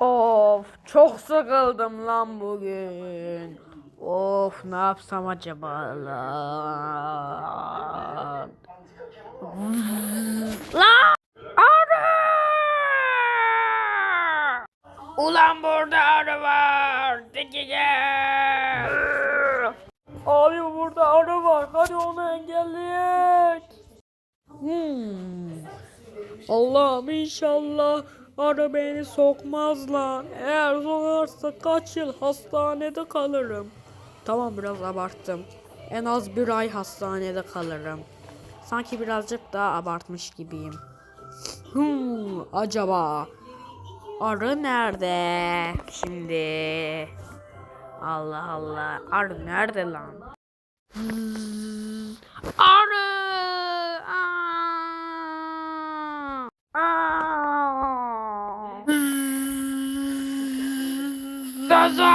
Of çok sıkıldım lan bugün. Of ne yapsam acaba lan. Lan! Arı! Ulan burada arı var. Diki gel. Abi burada arı var. Hadi onu engelleyek. Hmm. Allah'ım inşallah arı beni sokmaz lan. Eğer sokarsa kaç yıl hastanede kalırım. Tamam biraz abarttım. En az bir ay hastanede kalırım. Sanki birazcık daha abartmış gibiyim. Hmm, acaba arı nerede? Şimdi Allah Allah arı nerede lan? Hmm, Arı! Aa! Aa! Gaza!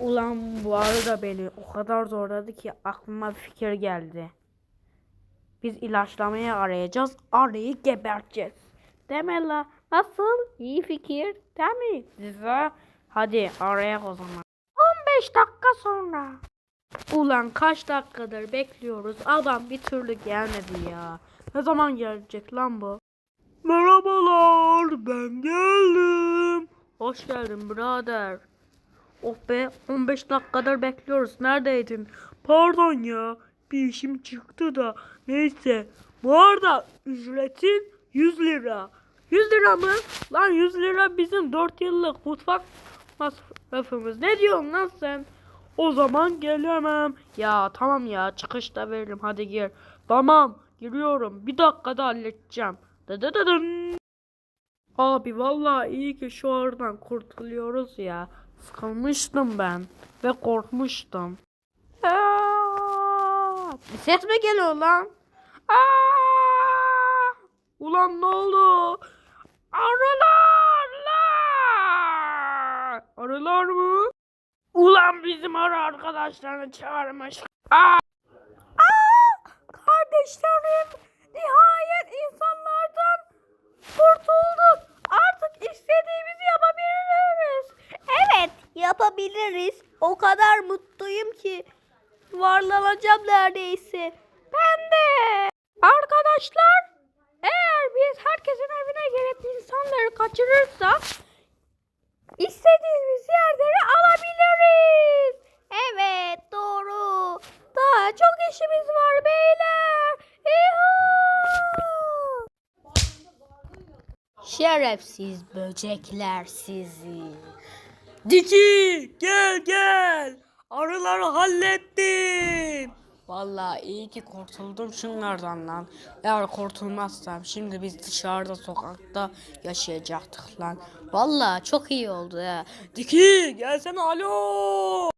Ulan bu arı da beni o kadar zorladı ki aklıma bir fikir geldi. Biz ilaçlamaya arayacağız, arıyı geberteceğiz. Deme la, nasıl? İyi fikir, değil mi? Size hadi arayak o zaman. 15 dakika sonra. Ulan kaç dakikadır bekliyoruz. Adam bir türlü gelmedi ya. Ne zaman gelecek lan bu? Merhabalar ben. Hoş geldin birader. Oh be 15 dakikadır bekliyoruz. Neredeydin? Pardon ya. Bir işim çıktı da. Neyse. Bu arada ücretin 100 lira. 100 lira mı? Lan 100 lira bizim 4 yıllık mutfak masrafımız. Ne diyorsun lan sen? O zaman gelemem. Ya tamam ya çıkışta veririm hadi gir. Tamam giriyorum. Bir dakikada halledeceğim. Dıdıdıdın. Abi vallahi iyi ki şu aradan kurtuluyoruz ya. Sıkılmıştım ben ve korkmuştum. Aa, bir ses mi geliyor lan? Aa, ulan ne oldu? Arılar! lan! Arılar mı? Ulan bizim arı arkadaşlarını çağırmış. Aa! Kardeşlerim, nihayet insanlardan kurtulduk. Artık istediğimizi yapabiliriz. Evet yapabiliriz. O kadar mutluyum ki varlanacağım neredeyse. Ben de. Arkadaşlar, eğer biz herkesin evine gelip insanları kaçırırsak istediğimiz yerleri alabiliriz. Evet doğru. Daha çok işimiz var beyler. Şerefsiz böcekler sizi. Diki gel gel. Arıları hallettim. Vallahi iyi ki kurtuldum şunlardan lan. Eğer kurtulmazsam şimdi biz dışarıda sokakta yaşayacaktık lan. Vallahi çok iyi oldu ya. Diki gelsene alo.